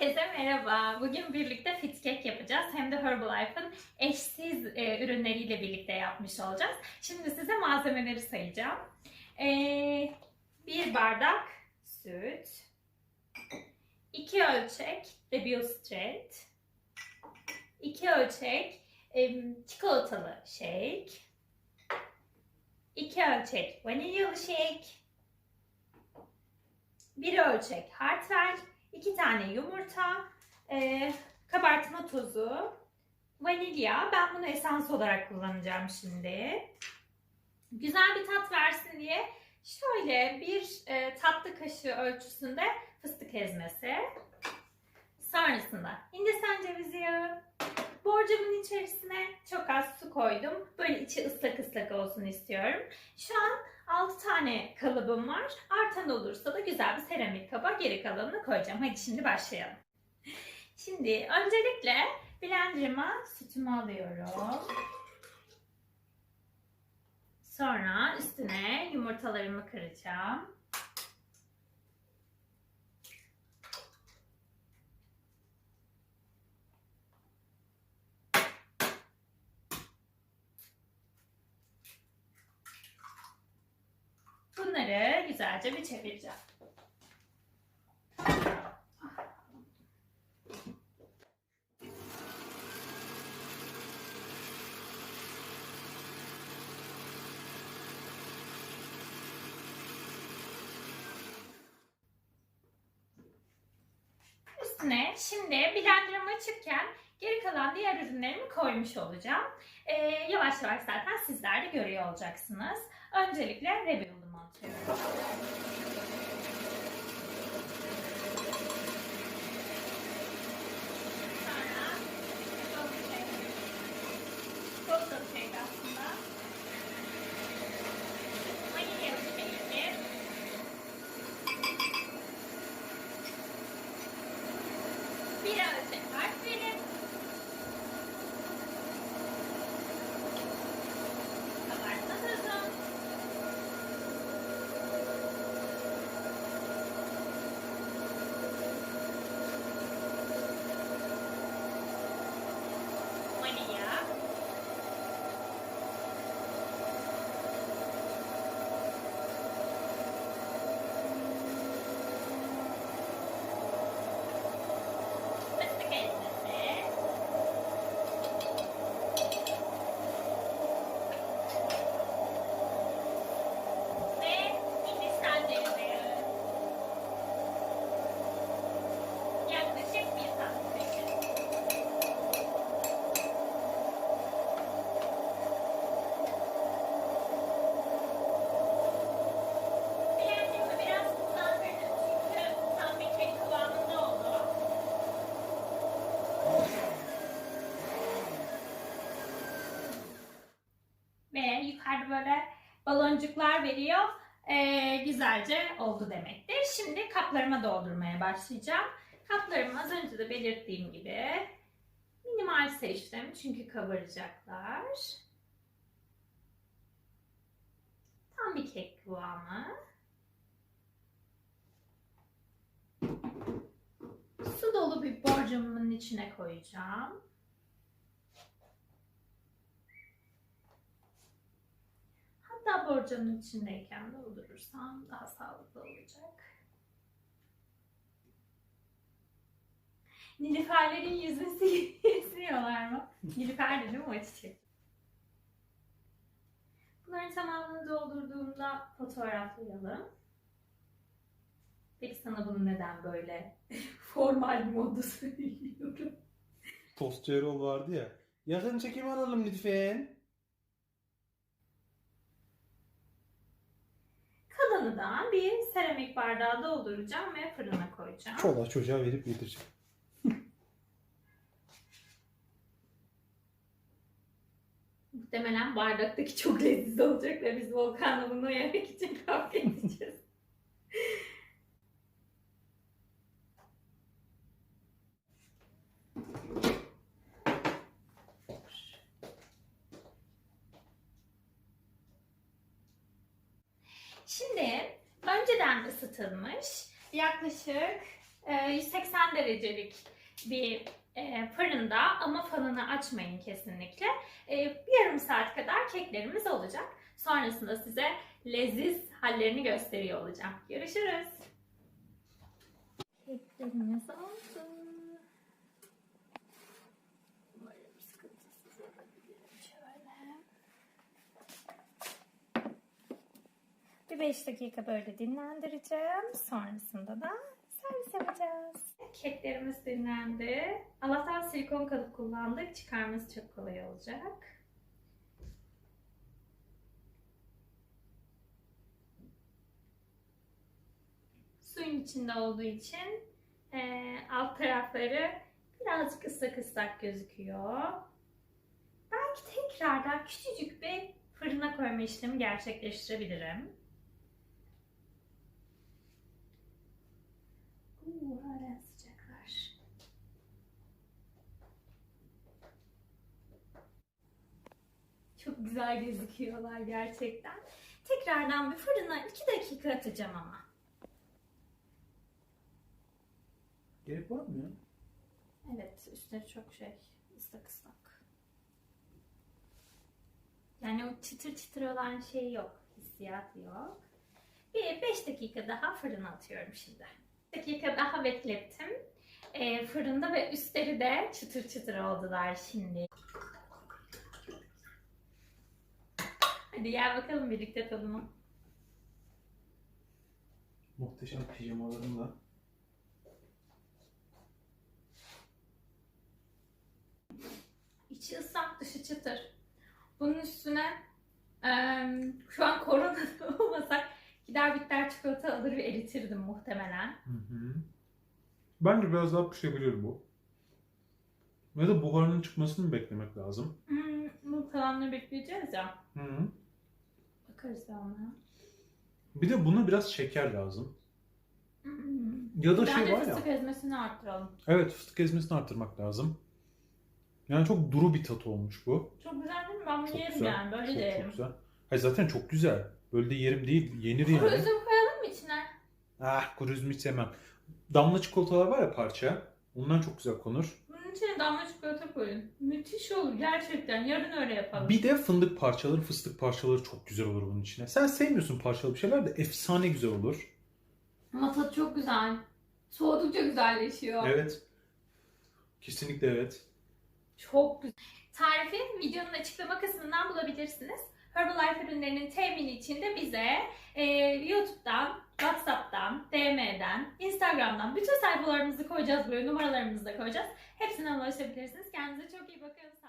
Herkese merhaba. Bugün birlikte fit cake yapacağız. Hem de Herbalife'ın eşsiz e, ürünleriyle birlikte yapmış olacağız. Şimdi size malzemeleri sayacağım. E, bir bardak süt, iki ölçek Rebel Straight, iki ölçek e, çikolatalı shake, iki ölçek vanilyalı shake, bir ölçek hartwell, 2 tane yumurta, e, kabartma tozu, vanilya. Ben bunu esans olarak kullanacağım şimdi. Güzel bir tat versin diye şöyle bir e, tatlı kaşığı ölçüsünde fıstık ezmesi. Sonrasında hindistan cevizi yağı. Borcamın içerisine çok az su koydum. Böyle içi ıslak ıslak olsun istiyorum. Şu an 6 tane kalıbım var. Artan olursa da güzel bir seramik kaba geri kalanını koyacağım. Hadi şimdi başlayalım. Şimdi öncelikle blenderıma sütümü alıyorum. Sonra üstüne yumurtalarımı kıracağım. Bunları güzelce bir çevireceğim. Üstüne şimdi blenderım açıkken geri kalan diğer ürünlerimi koymuş olacağım. Ee, yavaş yavaş zaten sizler de görüyor olacaksınız. Öncelikle Rebel'ımı atıyorum. Sonra çikolatalı şeydi aslında. Vanilyalı şeydi. Bir ölçek harf verin. Kabartma tozu. Vanilya. Fıstık ezmesi. Ve Hindistan cevizi yağı. Yaklaşık bir tatlı kaşığı. Blenderımı biraz hızlandırdım çünkü tam bir kek kıvamında oldu. Ve yukarıda böyle baloncuklar veriyor. Ee, güzelce oldu demektir. Şimdi kaplarıma doldurmaya başlayacağım. Kaplarımı az önce de belirttiğim gibi minimal seçtim çünkü kabaracaklar. Tam bir kek kıvamı. Su dolu bir borcamın içine koyacağım. Hatta borcamın içindeyken doldurursam daha sağlıklı olacak. Nilüferlerin yüzmesi esniyorlar mı? Nilüfer de değil mi o çiçek? Bunların tamamını doldurduğumda fotoğraflayalım. Peki sana bunu neden böyle formal modda söylüyorum? Tostçu Erol vardı ya. Yakın çekim alalım lütfen. Da bir seramik bardağa dolduracağım ve fırına koyacağım. Çoluğa çocuğa verip yedireceğim. Muhtemelen bardaktaki çok lezzetli olacak ve biz Volkan'la bunu yemek için kavga edeceğiz. Şimdi önceden ısıtılmış yaklaşık e, 180 derecelik bir e, fırında ama fanını açmayın kesinlikle. E, yarım saat kadar keklerimiz olacak. Sonrasında size leziz hallerini gösteriyor olacağım. Görüşürüz. Keklerimiz oldu. Umarım sıkıntısız yapabilirim şöyle. Bir 5 dakika böyle dinlendireceğim. Sonrasında da servis yapacağız. Keklerimiz dinlendi. Allah'tan silikon kalıp kullandık. Çıkarması çok kolay olacak. Suyun içinde olduğu için eee, alt tarafları birazcık ıslak ıslak gözüküyor. Belki tekrardan küçücük bir fırına koyma işlemi gerçekleştirebilirim. Çok güzel gözüküyorlar gerçekten. Tekrardan bir fırına 2 dakika atacağım ama. Gerek var mı ya? Evet, üstleri çok şey, ıslak ıslak. Yani o çıtır çıtır olan şey yok, hissiyat yok. Bir 5 dakika daha fırına atıyorum şimdi. 5 dakika daha beklettim. Ee, fırında ve üstleri de çıtır çıtır oldular şimdi. Hadi gel bakalım birlikte tadına. Muhteşem pijamalarımla. İçi ıslak dışı çıtır. Bunun üstüne eee, şu an koronada olmasak gider bitter çikolata alır ve eritirdim muhtemelen. Hı hı. Bence biraz daha pişebilir bu. Ya da buharının çıkmasını beklemek lazım. Hmm, bu kalanını bekleyeceğiz ya. Hı hı. Bakarız ona. Bir de buna biraz şeker lazım. Hmm. Ya da Bence şey var ya. fıstık ezmesini arttıralım. Evet fıstık ezmesini arttırmak lazım. Yani çok duru bir tat olmuş bu. Çok güzel değil mi? Ben bunu Çok yerim güzel. yani. Böyle çok, de yerim. çok güzel. Hayır zaten çok güzel. Böyle de yerim değil. Yenir Kuru yani. üzüm koyalım mı içine? Ah kuru üzüm hiç sevmem. Damla çikolatalar var ya parça. Ondan çok güzel konur. Bunun içine damla çikolata koyun. Müthiş olur gerçekten. Yarın öyle yapalım. Bir de fındık parçaları, fıstık parçaları çok güzel olur bunun içine. Sen sevmiyorsun parçalı bir şeyler de efsane güzel olur. Ama tadı çok güzel. Soğudukça güzelleşiyor. Evet. Kesinlikle evet. Çok güzel. Tarifi videonun açıklama kısmından bulabilirsiniz. Herbalife ürünlerinin temini için de bize e, YouTube'dan, WhatsApp'tan, DM'den, Instagram'dan bütün sayfalarımızı koyacağız. Böyle numaralarımızı da koyacağız. Hepsinden ulaşabilirsiniz. Kendinize çok iyi bakın.